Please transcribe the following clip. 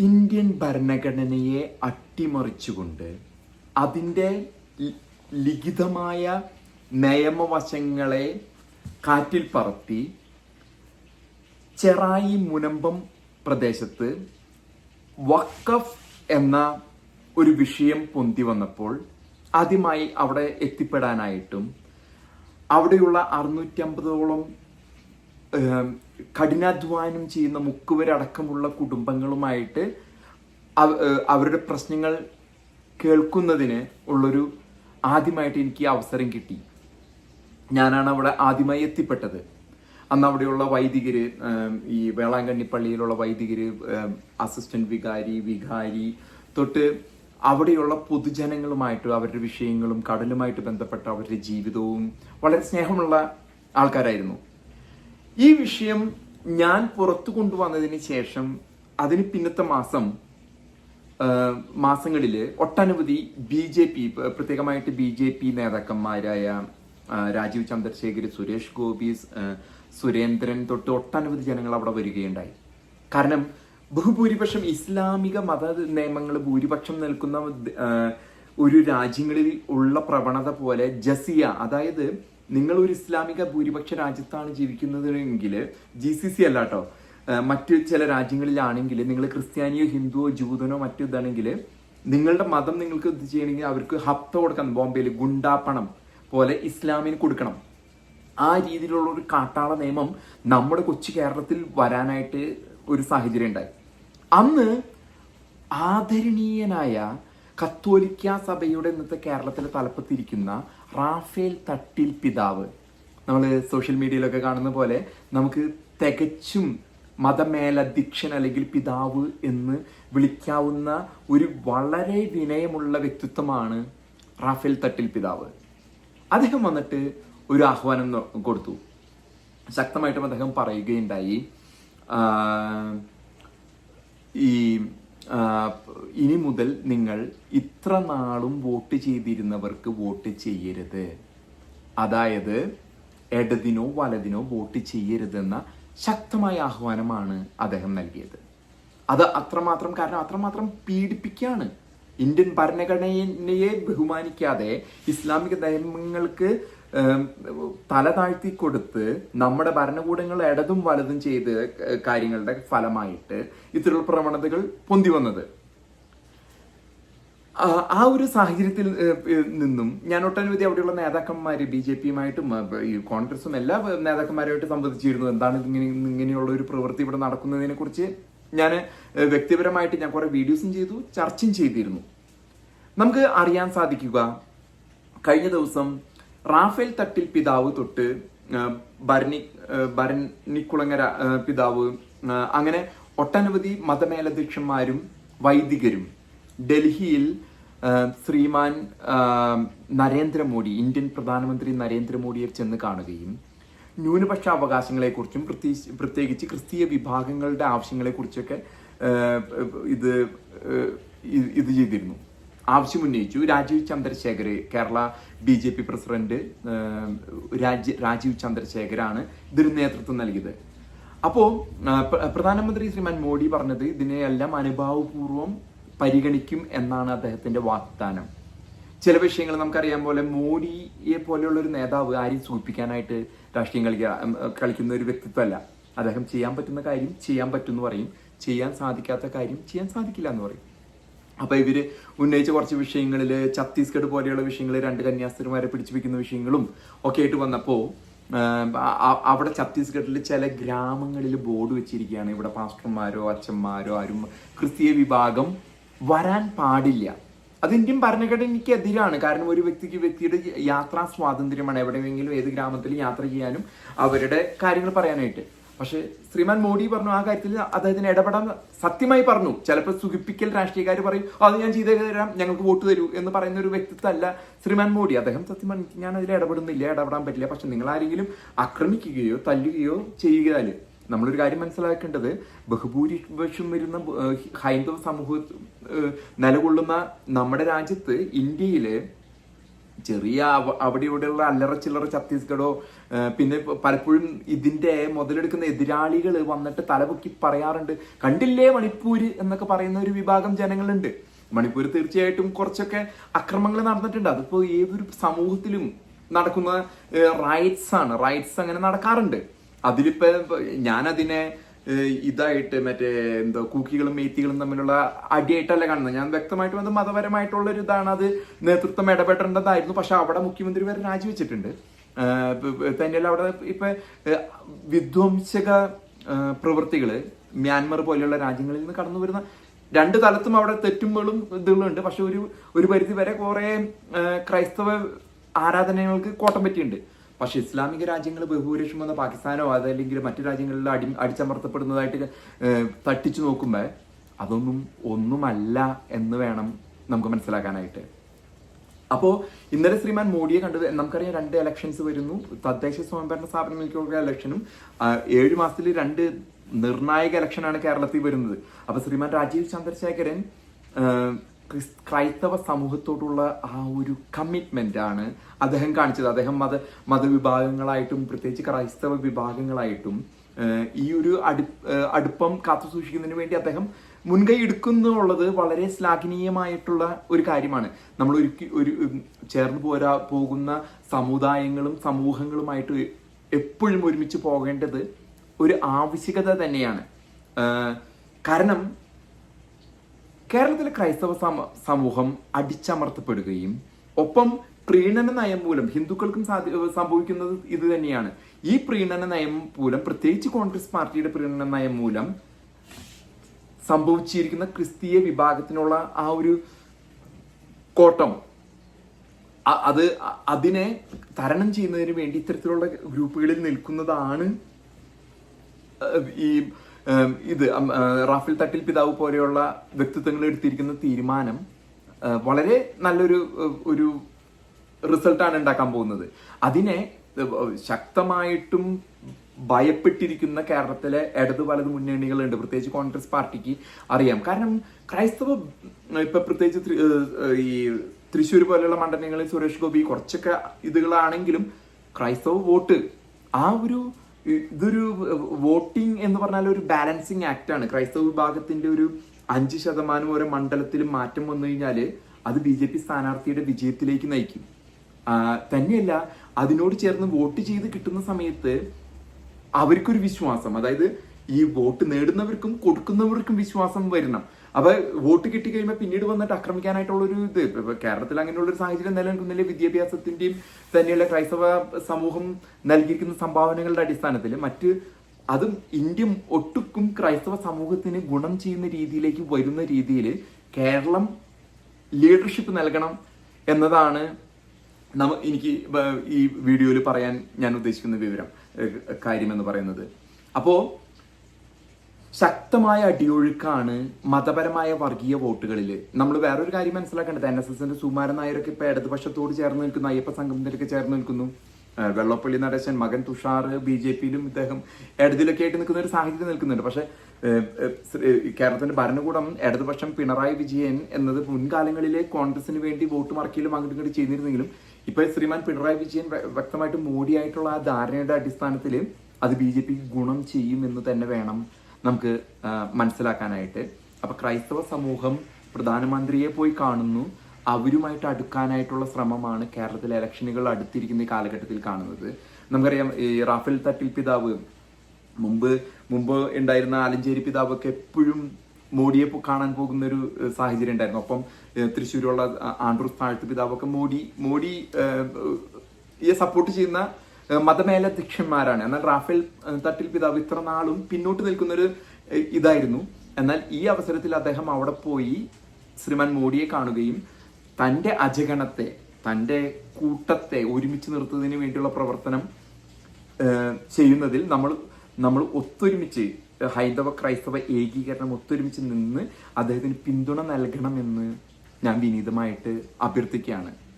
Indian ഭരണഘടനയെ അട്ടിമറിച്ചുകൊണ്ട് അതിന്റെ ലിഖിതമായ നിയമവശങ്ങളെ കാറ്റിൽ പറത്തി ചെറായി മുനമ്പം പ്രദേശത്ത് വക്കഫ് എന്ന ഒരു വിഷയം പൊന്തി വന്നപ്പോൾ ആദ്യമായി അവിടെ എത്തിപ്പെടാനായിട്ടും അവിടെയുള്ള അറുന്നൂറ്റമ്പതോളം കഠിനാധ്വാനം ചെയ്യുന്ന മുക്കുവരടക്കമുള്ള കുടുംബങ്ങളുമായിട്ട് അവരുടെ പ്രശ്നങ്ങൾ കേൾക്കുന്നതിന് ഉള്ളൊരു ആദ്യമായിട്ട് എനിക്ക് അവസരം കിട്ടി. ഞാനാണ് അവിടെ ആദ്യമായി എത്തിപ്പെട്ടത്. അന്ന് അവിടെയുള്ള വൈദികർ ഈ വേളാങ്കണ്ണി പള്ളിയിലുള്ള വൈദികർ അസിസ്റ്റന്റ് വികാരി വികാരി തൊട്ട് അവിടെയുള്ള പൊതുജനങ്ങളുമായിട്ട് അവരുടെ വിഷയങ്ങളും കടലുമായിട്ട് ബന്ധപ്പെട്ട അവരുടെ ജീവിതവും വളരെ സ്നേഹമുള്ള ആൾക്കാരായിരുന്നു. ഈ വിഷയം ഞാൻ പുറത്തു കൊണ്ടുവന്നതിന് ശേഷം അതിന് പിന്നത്തെ മാസം മാസങ്ങളിൽ ഒട്ടനവധി ബി ജെ പി പ്രത്യേകമായിട്ട് ബി ജെ പി നേതാക്കന്മാരായ രാജീവ് ചന്ദ്രശേഖർ സുരേഷ് ഗോപി സുരേന്ദ്രൻ തൊട്ട് ഒട്ടനവധി ജനങ്ങൾ അവിടെ വരികയുണ്ടായി. കാരണം ബഹുഭൂരിപക്ഷം ഇസ്ലാമിക മത നിയമങ്ങൾ ഭൂരിപക്ഷം നിൽക്കുന്ന ഒരു രാജ്യങ്ങളിൽ ഉള്ള പ്രവണത പോലെ ജസിയ അതായത് നിങ്ങൾ ഒരു ഇസ്ലാമിക ഭൂരിപക്ഷ രാജ്യത്താണ് ജീവിക്കുന്നതെങ്കിൽ ജി സി സി അല്ല കേട്ടോ മറ്റു ചില രാജ്യങ്ങളിലാണെങ്കിൽ നിങ്ങൾ ക്രിസ്ത്യാനിയോ ഹിന്ദുവോ ജൂതനോ മറ്റു ഇതാണെങ്കിൽ നിങ്ങളുടെ മതം നിങ്ങൾക്ക് ഇത് ചെയ്യണമെങ്കിൽ അവർക്ക് ഹപ്ത കൊടുക്കണം. ബോംബെയിൽ ഗുണ്ടാപ്പണം പോലെ ഇസ്ലാമിന് കൊടുക്കണം. ആ രീതിയിലുള്ള ഒരു കാട്ടാള നിയമം നമ്മുടെ കൊച്ചു കേരളത്തിൽ വരാനായിട്ട് ഒരു സാഹചര്യം ഉണ്ടായി. അന്ന് ആദരണീയനായ കത്തോലിക്ക സഭയുടെ ഇന്നത്തെ കേരളത്തിലെ തലപ്പത്തിരിക്കുന്ന റാഫേൽ തട്ടിൽ പിതാവ്. നമ്മൾ സോഷ്യൽ മീഡിയയിലൊക്കെ കാണുന്ന പോലെ നമുക്ക് തികച്ചും മതമേലധ്യക്ഷൻ അല്ലെങ്കിൽ പിതാവ് എന്ന് വിളിക്കാവുന്ന ഒരു വളരെ വിനയമുള്ള വ്യക്തിത്വമാണ് റാഫേൽ തട്ടിൽ പിതാവ്. അദ്ദേഹം വന്നിട്ട് ഒരു ആഹ്വാനം കൊടുത്തു. ശക്തമായിട്ടും അദ്ദേഹം പറയുകയുണ്ടായി. ഈ ഇനി മുതൽ നിങ്ങൾ ഇത്ര നാളും വോട്ട് ചെയ്തിരുന്നവർക്ക് വോട്ട് ചെയ്യരുത്. അതായത് ഇടതിനോ വലതിനോ വോട്ട് ചെയ്യരുതെന്ന ശക്തമായ ആഹ്വാനമാണ് അദ്ദേഹം നൽകിയത്. അത് അത്രമാത്രം കാരണം അത്രമാത്രം പീഡിപ്പിക്കുകയാണ് ഇന്ത്യൻ ഭരണഘടനയെ ബഹുമാനിക്കാതെ ഇസ്ലാമിക നിയമങ്ങൾക്ക് തല താഴ്ത്തി കൊടുത്ത് നമ്മുടെ ഭരണകൂടങ്ങൾ ഇടതും വലതും ചെയ്ത കാര്യങ്ങളുടെ ഫലമായിട്ട് ഇത്തരത്തിലുള്ള പ്രവണതകൾ പൊന്തി വന്നത്. ആ ഒരു സാഹചര്യത്തിൽ നിന്നും ഞാൻ ഒട്ടനവധി അവിടെയുള്ള നേതാക്കന്മാർ ബി ജെ പിയുമായിട്ടും ഈ കോൺഗ്രസും എല്ലാ നേതാക്കന്മാരുമായിട്ട് സംവദിച്ചിരുന്നു. എന്താണ് ഇങ്ങനെ ഇങ്ങനെയുള്ള ഒരു പ്രവൃത്തി ഇവിടെ നടക്കുന്നതിനെ കുറിച്ച് ഞാൻ വ്യക്തിപരമായിട്ട് ഞാൻ കുറെ വീഡിയോസും ചെയ്തു ചർച്ചയും ചെയ്തിരുന്നു. നമുക്ക് അറിയാൻ സാധിക്കുക കഴിഞ്ഞ ദിവസം റാഫേൽ തട്ടിൽ പിതാവ് തൊട്ട് ഭരണി ഭരണിക്കുളങ്ങര പിതാവ് അങ്ങനെ ഒട്ടനവധി മതമേലധ്യക്ഷന്മാരും വൈദികരും ഡൽഹിയിൽ ശ്രീമാൻ നരേന്ദ്രമോദി ഇന്ത്യൻ പ്രധാനമന്ത്രി നരേന്ദ്രമോദിയെ ചെന്ന് കാണുകയും ന്യൂനപക്ഷ അവകാശങ്ങളെക്കുറിച്ചും പ്രത്യേകിച്ച് പ്രത്യേകിച്ച് ക്രിസ്തീയ വിഭാഗങ്ങളുടെ ആവശ്യങ്ങളെക്കുറിച്ചൊക്കെ ഇത് ഇത് ചെയ്തിരുന്നു. ആവശ്യമുന്നയിച്ചു Rajeev Chandrasekhar Kerala B J P president Raj Rajeev ചന്ദ്രശേഖരാണ് ഇതിന് നേതൃത്വം നൽകിയത്. അപ്പോൾ പ്രധാനമന്ത്രി ശ്രീമാൻ മോഡി പറഞ്ഞത് ഇതിനെയെല്ലാം അനുഭാവപൂർവം പരിഗണിക്കും എന്നാണ് അദ്ദേഹത്തിന്റെ വാഗ്ദാനം. ചില വിഷയങ്ങൾ നമുക്കറിയാൻ പോലെ മോഡിയെ പോലെയുള്ള ഒരു നേതാവ് ആരെയും സൂചിപ്പിക്കാനായിട്ട് രാഷ്ട്രീയം കളിക്കുക കളിക്കുന്ന ഒരു വ്യക്തിത്വമല്ല. അദ്ദേഹം ചെയ്യാൻ പറ്റുന്ന കാര്യം ചെയ്യാൻ പറ്റുമെന്ന് പറയും. ചെയ്യാൻ സാധിക്കാത്ത കാര്യം ചെയ്യാൻ സാധിക്കില്ല എന്ന് പറയും. അപ്പൊ ഇവർ ഉന്നയിച്ച കുറച്ച് വിഷയങ്ങളിൽ ഛത്തീസ്ഗഡ് പോലെയുള്ള വിഷയങ്ങൾ രണ്ട് കന്യാസ്ത്രീമാരെ പിടിച്ചു വെക്കുന്ന വിഷയങ്ങളും ഒക്കെ ആയിട്ട് വന്നപ്പോ ആം, അ- അ- അവിടെ ഛത്തീസ്ഗഡിൽ ചില ഗ്രാമങ്ങളിൽ ബോർഡ് വെച്ചിരിക്കുകയാണ്. ഇവിടെ പാസ്റ്റർമാരോ അച്ഛന്മാരോ ആരും ക്രിസ്തീയ വിഭാഗം വരാൻ പാടില്ല. അത് ഇന്ത്യൻ ഭരണഘടനയ്ക്ക് എതിരാണ്. കാരണം ഒരു വ്യക്തിക്ക് വ്യക്തിയുടെ യാത്രാ സ്വാതന്ത്ര്യമാണ്. എവിടെയെങ്കിലും ഏത് ഗ്രാമത്തിൽ യാത്ര ചെയ്യാനും അവരുടെ കാര്യങ്ങൾ പറയാനായിട്ട്. പക്ഷെ ശ്രീമാൻ മോഡി പറഞ്ഞു ആ കാര്യത്തിൽ അദ്ദേഹത്തിന് ഇടപെടാൻ സത്യമായി പറഞ്ഞു. ചിലപ്പോൾ സുഖിപ്പിക്കൽ രാഷ്ട്രീയക്കാർ പറയും "ആ, അത് ഞാൻ ചെയ്തേ തരാം ഞങ്ങൾക്ക് വോട്ട് തരൂ എന്ന് പറയുന്ന ഒരു വ്യക്തിത്വമല്ല ശ്രീമാൻ മോഡി. അദ്ദേഹം സത്യം ഞാൻ അതിൽ ഇടപെടുന്നില്ല ഇടപെടാൻ പറ്റില്ല. പക്ഷെ നിങ്ങൾ ആരെങ്കിലും ആക്രമിക്കുകയോ തല്ലുകയോ ചെയ്യുകയാൽ നമ്മളൊരു കാര്യം മനസ്സിലാക്കേണ്ടത് ബഹുഭൂരിപക്ഷം വരുന്ന ഹൈന്ദവ സമൂഹ നിലകൊള്ളുന്ന നമ്മുടെ രാജ്യത്ത് ഇന്ത്യയിൽ ചെറിയ അവ- അവിടെ ഇവിടെയുള്ള അല്ലറ ചില്ലറ ഛത്തീസ്ഗഡോ പിന്നെ പലപ്പോഴും ഇതിന്റെ മുതലെടുക്കുന്ന എതിരാളികൾ വന്നിട്ട് തലപൊക്കി പറയാറുണ്ട്. കണ്ടില്ലേ മണിപ്പൂര് എന്നൊക്കെ പറയുന്ന ഒരു വിഭാഗം ജനങ്ങളുണ്ട്. മണിപ്പൂർ തീർച്ചയായിട്ടും കുറച്ചൊക്കെ അക്രമങ്ങൾ നടന്നിട്ടുണ്ട്. അതിപ്പോൾ ഏതൊരു സമൂഹത്തിലും നടക്കുന്ന റൈറ്റ്സ് ആണ്. റൈറ്റ്സ് അങ്ങനെ നടക്കാറുണ്ട്. അതിലിപ്പോ ഞാനതിനെ ഇതായിട്ട് മറ്റേ എന്തോ കൂക്കികളും മേത്തികളും തമ്മിലുള്ള അടിയായിട്ടല്ല കാണുന്നത്? ഞാൻ വ്യക്തമായിട്ടും അത് മതപരമായിട്ടുള്ള ഒരു ഇതാണ് അത് നേതൃത്വം ഇടപെടേണ്ടതായിരുന്നു. പക്ഷെ അവിടെ മുഖ്യമന്ത്രി വരെ രാജിവെച്ചിട്ടുണ്ട്. തന്നെയല്ല അവിടെ ഇപ്പൊ വിധ്വംസക പ്രവൃത്തികൾ മ്യാൻമർ പോലെയുള്ള രാജ്യങ്ങളിൽ നിന്ന് കടന്നു വരുന്ന രണ്ട് തലത്തും അവിടെ തെറ്റുമ്പോഴും ഇതുകളുണ്ട്. പക്ഷെ ഒരു ഒരു പരിധി വരെ കുറെ ക്രൈസ്തവ ആരാധനകൾക്ക് കോട്ടം പറ്റിയിട്ടുണ്ട്. പക്ഷെ ഇസ്ലാമിക രാജ്യങ്ങൾ ബഹുഭൂരിപക്ഷം വന്ന പാകിസ്ഥാനോ അതല്ലെങ്കിൽ മറ്റു രാജ്യങ്ങളിൽ അടി അടിച്ചമർത്തപ്പെടുന്നതായിട്ട് തട്ടിച്ചു നോക്കുമ്പോൾ അതൊന്നും ഒന്നുമല്ല എന്ന് വേണം നമുക്ക് മനസ്സിലാക്കാനായിട്ട്. അപ്പോൾ ഇന്നലെ ശ്രീമാൻ മോഡിയെ കണ്ടത് നമുക്കറിയാം രണ്ട് ഇലക്ഷൻസ് വരുന്നു. തദ്ദേശ സ്വയംഭരണ സ്ഥാപനങ്ങൾക്കുള്ള ഇലക്ഷനും ഏഴ് മാസത്തിൽ രണ്ട് നിർണായക ഇലക്ഷനാണ് കേരളത്തിൽ വരുന്നത്. അപ്പൊ ശ്രീമാൻ രാജീവ് ചന്ദ്രശേഖരൻ ക്രൈസ്തവ സമൂഹത്തോടുള്ള ആ ഒരു കമ്മിറ്റ്മെന്റ് ആണ് അദ്ദേഹം കാണിച്ചത്. അദ്ദേഹം മത മതവിഭാഗങ്ങളായിട്ടും പ്രത്യേകിച്ച് ക്രൈസ്തവ വിഭാഗങ്ങളായിട്ടും ഈ ഒരു അടു അടുപ്പം കാത്തു സൂക്ഷിക്കുന്നതിന് വേണ്ടി അദ്ദേഹം മുൻകൈ എടുക്കുന്നുള്ളത് വളരെ ശ്ലാഘനീയമായിട്ടുള്ള ഒരു കാര്യമാണ്. നമ്മൾ ഒരു ഒരു ചേർന്ന് പോരാ പോകുന്ന സമുദായങ്ങളും സമൂഹങ്ങളുമായിട്ട് എപ്പോഴും ഒരുമിച്ച് പോകേണ്ടത് ഒരു ആവശ്യകത തന്നെയാണ്. കാരണം കേരളത്തിലെ ക്രൈസ്തവ സമൂഹം അടിച്ചമർത്തപ്പെടുകയും ഒപ്പം പ്രീണന നയം മൂലം ഹിന്ദുക്കൾക്കും സംഭവിക്കുന്നത് ഇത് തന്നെയാണ്. ഈ പ്രീണന നയം മൂലം പ്രത്യേകിച്ച് കോൺഗ്രസ് പാർട്ടിയുടെ പ്രീണന നയം മൂലം സംഭവിച്ചിരിക്കുന്ന ക്രിസ്തീയ വിഭാഗത്തിനുള്ള ആ ഒരു കോട്ടം. അത് അതിനെ തരണം ചെയ്യുന്നതിന് വേണ്ടി ഇത്തരത്തിലുള്ള ഗ്രൂപ്പുകളിൽ നിൽക്കുന്നതാണ് ഈ ഇത് റാഫേൽ തട്ടിൽ പിതാവ് പോലെയുള്ള വ്യക്തിത്വങ്ങൾ എടുത്തിരിക്കുന്ന തീരുമാനം വളരെ നല്ലൊരു ഒരു റിസൾട്ടാണ് ഉണ്ടാക്കാൻ പോകുന്നത്. അതിനെ ശക്തമായിട്ടും ഭയപ്പെട്ടിരിക്കുന്ന കേരളത്തിലെ ഇടതു വലത് മുന്നണികളുണ്ട്. പ്രത്യേകിച്ച് കോൺഗ്രസ് പാർട്ടിക്ക് അറിയാം. കാരണം ക്രൈസ്തവ ഇപ്പൊ പ്രത്യേകിച്ച് ഈ തൃശ്ശൂർ പോലെയുള്ള മണ്ഡലങ്ങളിൽ സുരേഷ് ഗോപി കുറച്ചൊക്കെ ഇതുകളാണെങ്കിലും ക്രൈസ്തവ വോട്ട് ആ ഒരു ഇതൊരു വോട്ടിംഗ് എന്ന് പറഞ്ഞാൽ ഒരു ബാലൻസിങ് ആക്ട് ആണ്. ക്രൈസ്തവ വിഭാഗത്തിന്റെ ഒരു അഞ്ച് ശതമാനം ഓരോ മണ്ഡലത്തിൽ മാറ്റം വന്നു കഴിഞ്ഞാൽ അത് ബി ജെ പി സ്ഥാനാർത്ഥിയുടെ വിജയത്തിലേക്ക് നയിക്കും. തന്നെയല്ല അതിനോട് ചേർന്ന് വോട്ട് ചെയ്ത് കിട്ടുന്ന സമയത്ത് അവർക്കൊരു വിശ്വാസം. അതായത് ഈ വോട്ട് നേടുന്നവർക്കും കൊടുക്കുന്നവർക്കും വിശ്വാസം വരണം. അപ്പൊ വോട്ട് കിട്ടി കഴിയുമ്പോൾ പിന്നീട് വന്നിട്ട് ആക്രമിക്കാനായിട്ടുള്ള ഒരു ഇത് കേരളത്തിൽ അങ്ങനെയുള്ള ഒരു സാഹചര്യം നിലനിൽക്കുന്നില്ല വിദ്യാഭ്യാസത്തിന്റെയും തന്നെയുള്ള ക്രൈസ്തവ സമൂഹം നൽകിയിരിക്കുന്ന സംഭാവനകളുടെ അടിസ്ഥാനത്തിൽ മറ്റ് അതും ഇന്ത്യ ഒട്ടുക്കും ക്രൈസ്തവ സമൂഹത്തിന് ഗുണം ചെയ്യുന്ന രീതിയിലേക്ക് വരുന്ന രീതിയിൽ കേരളം ലീഡർഷിപ്പ് നൽകണം എന്നതാണ് നമ്മ എനിക്ക് ഈ വീഡിയോയിൽ പറയാൻ ഞാൻ ഉദ്ദേശിക്കുന്ന വിവരം കാര്യമെന്ന് പറയുന്നത്. അപ്പോ ശക്തമായ അടിയൊഴുക്കാണ് മതപരമായ വർഗീയ വോട്ടുകളിൽ നമ്മൾ വേറൊരു കാര്യം മനസ്സിലാക്കേണ്ടത്. എൻ എസ് എസിന്റെ സുമാരൻ നായരൊക്കെ ഇപ്പൊ ഇടതുപക്ഷത്തോട് ചേർന്ന് നിൽക്കുന്നു അയ്യപ്പ സംഘത്തിലൊക്കെ ചേർന്ന് നിൽക്കുന്നു. വെള്ളപ്പള്ളി നടേശൻ മകൻ തുഷാർ ബി ജെ പിയിലും ഇദ്ദേഹം ഇടതിലൊക്കെ ആയിട്ട് നിൽക്കുന്ന ഒരു സാഹചര്യം നിൽക്കുന്നുണ്ട്. പക്ഷെ കേരളത്തിന്റെ ഭരണകൂടം ഇടതുപക്ഷം പിണറായി വിജയൻ എന്നത് മുൻകാലങ്ങളിലെ കോൺഗ്രസിന് വേണ്ടി വോട്ട് മറക്കിയിലും അങ്ങോട്ടും ചെയ്തിരുന്നെങ്കിലും ഇപ്പൊ ശ്രീമാൻ പിണറായി വിജയൻ വ്യക്തമായിട്ട് മോഡിയായിട്ടുള്ള ആ ധാരണയുടെ അടിസ്ഥാനത്തിൽ അത് ബി ജെ പിക്ക് ഗുണം ചെയ്യും എന്ന് തന്നെ വേണം നമുക്ക് മനസ്സിലാക്കാനായിട്ട്. അപ്പൊ ക്രൈസ്തവ സമൂഹം പ്രധാനമന്ത്രിയെ പോയി കാണുന്നു. അവരുമായിട്ട് അടുക്കാനായിട്ടുള്ള ശ്രമമാണ് കേരളത്തിലെ ഇലക്ഷനുകൾ അടുത്തിരിക്കുന്ന കാലഘട്ടത്തിൽ കാണുന്നത്. നമുക്കറിയാം ഈ റാഫേൽ തട്ടിൽ പിതാവ് മുമ്പ് മുമ്പ് ഉണ്ടായിരുന്ന ആലഞ്ചേരി പിതാവൊക്കെ എപ്പോഴും മോഡിയെ കാണാൻ പോകുന്ന ഒരു സാഹചര്യം ഉണ്ടായിരുന്നു. ഒപ്പം തൃശ്ശൂരുള്ള ആൻഡ്രൂസ് താഴ്ത്ത് പിതാവൊക്കെ മോഡി മോഡി ഈ സപ്പോർട്ട് ചെയ്യുന്ന മതമേലധ്യക്ഷന്മാരാണ്. എന്നാൽ റാഫേൽ തട്ടിൽ പിതാവ് ഇത്ര നാളും പിന്നോട്ട് നിൽക്കുന്നൊരു ഇതായിരുന്നു. എന്നാൽ ഈ അവസരത്തിൽ അദ്ദേഹം അവിടെ പോയി ശ്രീമാൻ മോഡിയെ കാണുകയും തന്റെ അജഗണത്തെ തന്റെ കൂട്ടത്തെ ഒരുമിച്ച് നിർത്തുന്നതിന് വേണ്ടിയുള്ള പ്രവർത്തനം ചെയ്യുന്നതിൽ നമ്മൾ നമ്മൾ ഒത്തൊരുമിച്ച് ഹൈന്ദവ ക്രൈസ്തവ ഏകീകരണം ഒത്തൊരുമിച്ച് നിന്ന് അദ്ദേഹത്തിന് പിന്തുണ നൽകണമെന്ന് ഞാൻ വിനീതമായിട്ട് അഭ്യർത്ഥിക്കുകയാണ്.